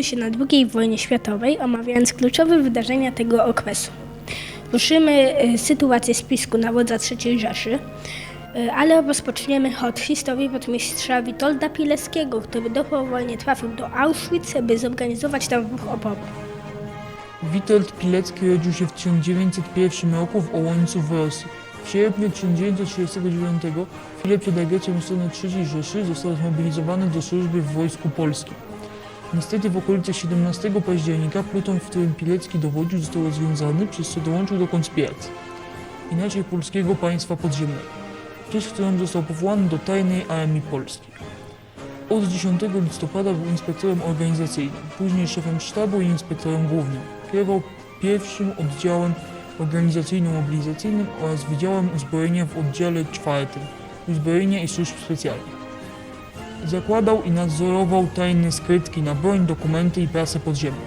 Skupimy się na II wojnie światowej, omawiając kluczowe wydarzenia tego okresu. Ruszymy e, sytuację spisku na wodza III Rzeszy, e, ale rozpoczniemy od historii rotmistrza Witolda Pileckiego, który dobrowolnie trafił do Auschwitz, by zorganizować tam ruch oporu. Witold Pilecki urodził się w 1901 roku w Ołońcu w Rosji. W sierpniu 1939 w chwilę przed agresją strony III Rzeszy został zmobilizowany do służby w Wojsku Polskim. Niestety w okolicach 17 października pluton, w którym Pilecki dowodził, został rozwiązany, przez co dołączył do konspiracji. Inaczej Polskiego Państwa Podziemnego, przez którą został powołany do Tajnej Armii Polskiej. Od 10 listopada był inspektorem organizacyjnym, później szefem sztabu i inspektorem głównym. Kierował pierwszym oddziałem organizacyjno-mobilizacyjnym oraz Wydziałem Uzbrojenia w oddziale czwartym Uzbrojenia i Służb Specjalnych. Zakładał i nadzorował tajne skrytki na broń, dokumenty i prasę podziemną.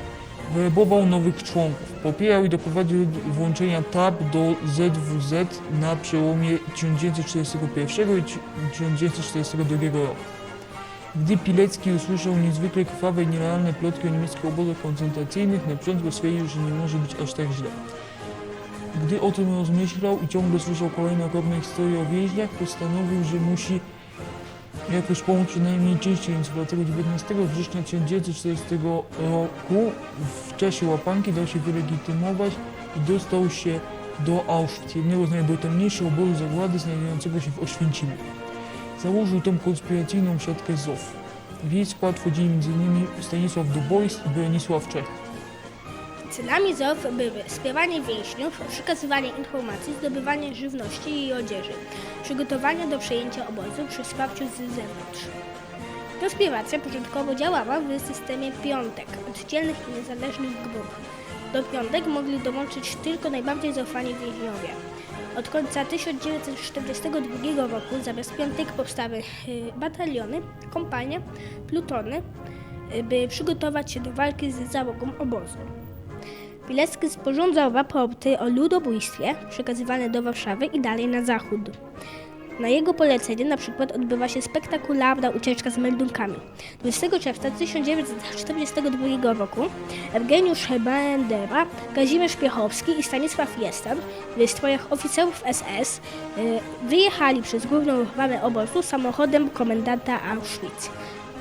Werbował nowych członków. Popierał i doprowadził do włączenia TAP do ZWZ na przełomie 1941 i 1942 roku. Gdy Pilecki usłyszał niezwykle krwawe i nierealne plotki o niemieckich obozach koncentracyjnych, na początku stwierdził, że nie może być aż tak źle. Gdy o tym rozmyślał i ciągle słyszał kolejne okropne historie o więźniach, postanowił, że musi jakoś pomóc przynajmniej częściej, więc 19 września 1940 roku w czasie łapanki dał się wylegitymować i dostał się do Auschwitz, jednego z najbrutalniejszych obozów zagłady znajdującego się w Oświęcimiu. Założył tą konspiracyjną siatkę ZOF. W jej skład wchodzili m.in. Stanisław Dubois i Bronisław Czech. Celami ZOF były wspieranie więźniów, przekazywanie informacji, zdobywanie żywności i odzieży, przygotowanie do przejęcia obozu przy wsparciu z zewnątrz. Konspiracja początkowo działała w systemie piątek, oddzielnych i niezależnych grup. Do piątek mogli dołączyć tylko najbardziej zaufani więźniowie. Od końca 1942 roku zamiast piątek powstały y, bataliony, kompanie, plutony, y, by przygotować się do walki z załogą obozu. Pilecki sporządzał raporty o ludobójstwie przekazywane do Warszawy i dalej na zachód. Na jego polecenie na przykład odbywa się spektakularna ucieczka z meldunkami. 20 czerwca 1942 roku Eugeniusz Bandera, Kazimierz Piechowski i Stanisław Jestem w strojach oficerów SS y, wyjechali przez główną bramę obozu samochodem komendanta Auschwitz.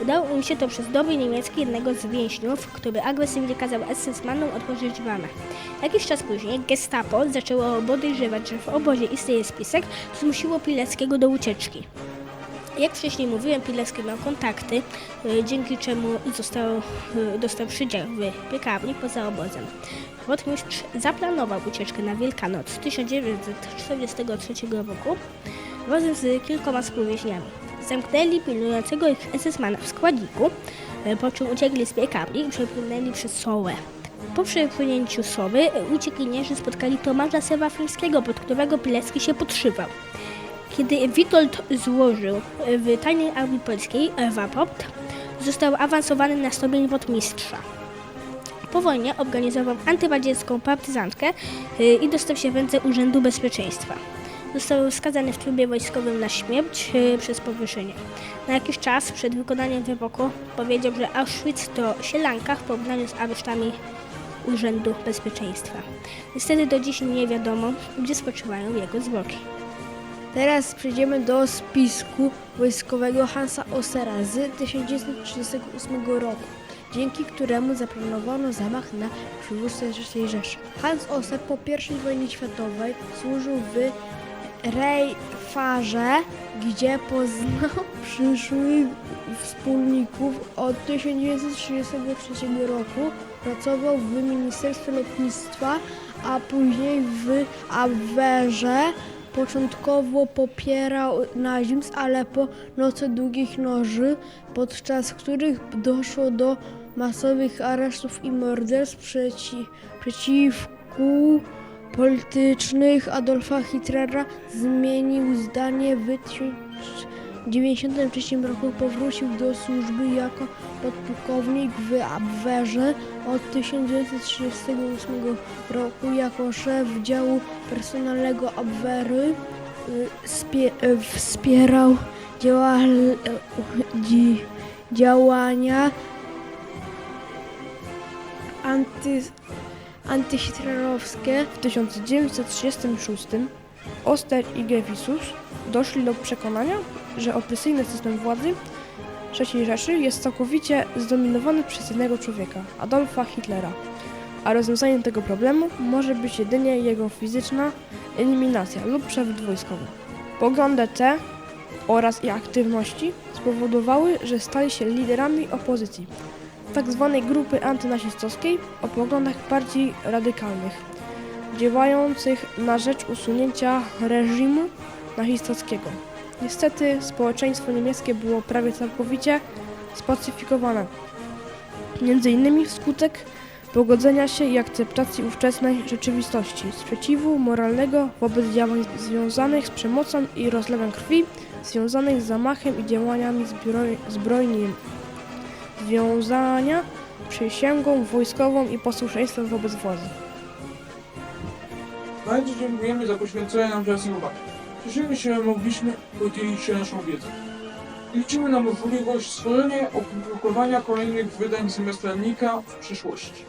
Udało im się to przez dobry niemiecki jednego z więźniów, który agresywnie kazał SS-manom otworzyć bramę. Jakiś czas później gestapo zaczęło podejrzewać, że w obozie istnieje spisek, co zmusiło Pileckiego do ucieczki. Jak wcześniej mówiłem, Pilecki miał kontakty, y, dzięki czemu został, y, dostał przydział w piekarni poza obozem. Rotmistrz zaplanował ucieczkę na Wielkanoc 1943 roku razem z kilkoma współwieźniami. Zamknęli pilnującego ich SS-mana w składziku, y, po czym uciekli z piekarni i przepłynęli przez Sołę. Po przepłynięciu Soły y, uciekinierzy spotkali Tomasza Sewafińskiego, pod którego Pilecki się podszywał. Kiedy Witold złożył w tajnej armii polskiej raport, został awansowany na stopień rotmistrza. Po wojnie organizował antyradziecką partyzantkę i dostał się w ręce Urzędu Bezpieczeństwa. Został skazany w trybie wojskowym na śmierć y, przez powieszenie. Na jakiś czas przed wykonaniem wyroku powiedział, że Auschwitz to sielanka w porównaniu z aresztami Urzędu Bezpieczeństwa. Niestety do dziś nie wiadomo, gdzie spoczywają jego zwłoki. Teraz przejdziemy do spisku wojskowego Hansa Ossera z 1938 roku, dzięki któremu zaplanowano zamach na przywódcę III Rzeszy. Hans Osser po I wojnie światowej służył w Rejfarze, gdzie poznał przyszłych wspólników. Od 1933 roku pracował w Ministerstwie Lotnictwa, a później w Abwehrze. Początkowo popierał nazizm, ale po nocy długich noży, podczas których doszło do masowych aresztów i morderstw przeci, przeciwku politycznych Adolfa Hitlera, zmienił zdanie w 1993 roku. Powrócił do służby jako podpułkownik w Abwehrze od 1938 roku jako szef działu personalnego Abwehry y, y, wspierał działania anty, antyhitlerowskie w 1936 Oster i Gewisus doszli do przekonania, że opresyjny system władzy III Rzeszy jest całkowicie zdominowany przez jednego człowieka, Adolfa Hitlera, a rozwiązaniem tego problemu może być jedynie jego fizyczna eliminacja lub przewrót wojskowy. Poglądy te oraz i aktywności spowodowały, że stali się liderami opozycji, tzw. grupy antynazistowskiej o poglądach bardziej radykalnych, działających na rzecz usunięcia reżimu nazistowskiego. Niestety społeczeństwo niemieckie było prawie całkowicie spacyfikowane, między innymi wskutek pogodzenia się i akceptacji ówczesnej rzeczywistości, sprzeciwu moralnego wobec działań związanych z przemocą i rozlewem krwi, związanych z zamachem i działaniami zbroj, zbrojnymi, związania przysięgą wojskową i posłuszeństwem wobec władzy. Bardzo dziękujemy za poświęcenie nam czasu i uwagi. Cieszymy się, że mogliśmy podzielić się naszą wiedzą. Liczymy na możliwość stworzenia i opublikowania kolejnych wydań semestralnika w przyszłości.